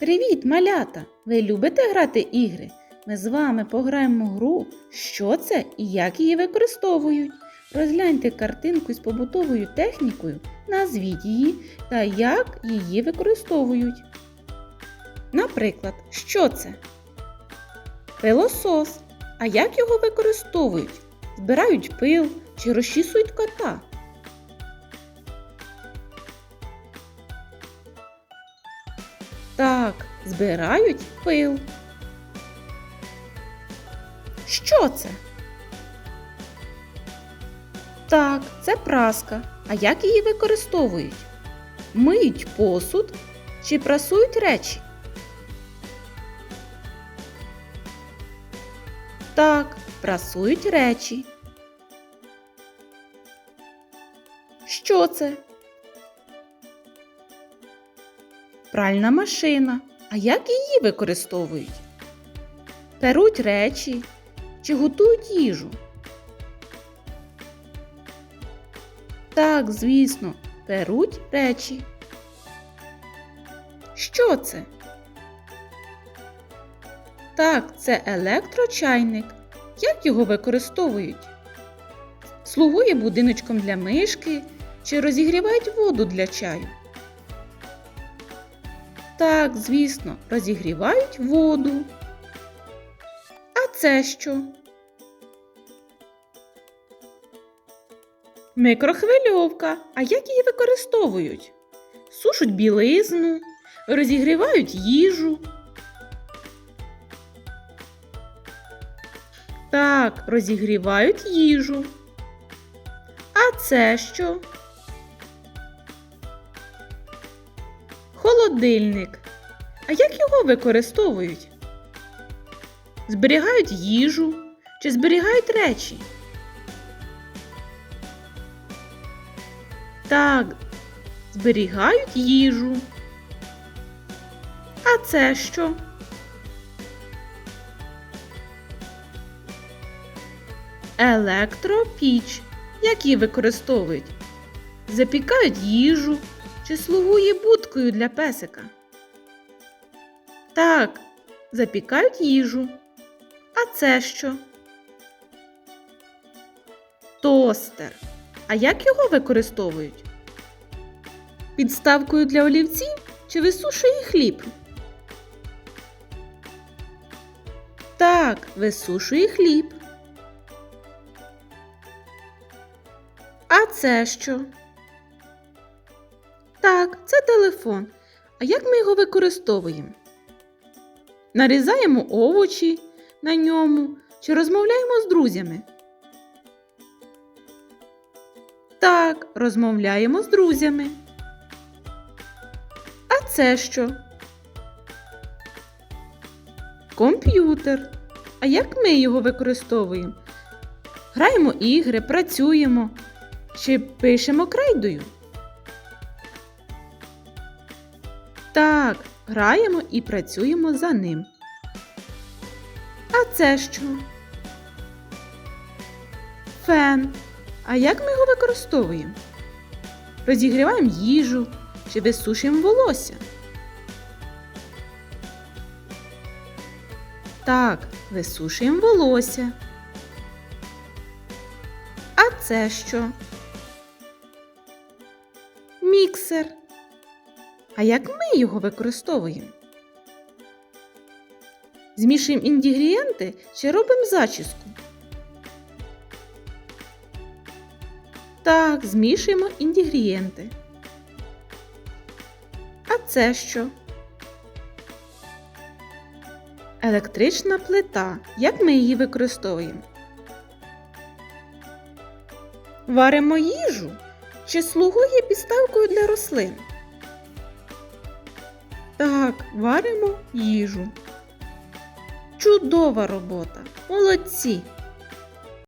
Привіт, малята! Ви любите грати ігри? Ми з вами пограємо гру, що це і як її використовують. Розгляньте картинку з побутовою технікою, назвіть її та як її використовують. Наприклад, що це? Пилосос. А як його використовують? Збирають пил чи розчісують кота? Збирають пил. Що це? Так, це праска. А як її використовують? Миють посуд чи прасують речі? Так, прасують речі. Що це? Пральна машина. А як її використовують? Перуть речі чи готують їжу? Так, звісно, перуть речі. Що це? Так, це електрочайник. Як його використовують? Слугує будиночком для мишки чи розігрівають воду для чаю? Так, звісно, розігрівають воду. А це що? Микрохвильовка. А як її використовують? Сушать білизну, розігрівають їжу. Так, розігрівають їжу. А це що? Холодильник. А як його використовують? Зберігають їжу чи зберігають речі? Так, зберігають їжу. А це що? Електропіч. Як її використовують? Запікають їжу чи слугує будкою для песика? Так, запікають їжу. А це що? Тостер. А як його використовують? Підставкою для олівців чи висушує хліб? Так, висушує хліб. А це що? Телефон. А як ми його використовуємо? Нарізаємо овочі на ньому чи розмовляємо з друзями? Так, розмовляємо з друзями. А це що? Комп'ютер. А як ми його використовуємо? Граємо ігри, працюємо чи пишемо крейдою? Так, граємо і працюємо за ним. А це що? Фен. А як ми його використовуємо? Розігріваємо їжу чи висушуємо волосся? Так, висушуємо волосся. А це що? Міксер. А як ми його використовуємо? Змішуємо інгредієнти чи робимо зачіску? Так, змішуємо інгредієнти. А це що? Електрична плита. Як ми її використовуємо? Варимо їжу чи слугує підставкою для рослин? Так, варимо їжу. Чудова робота! Молодці!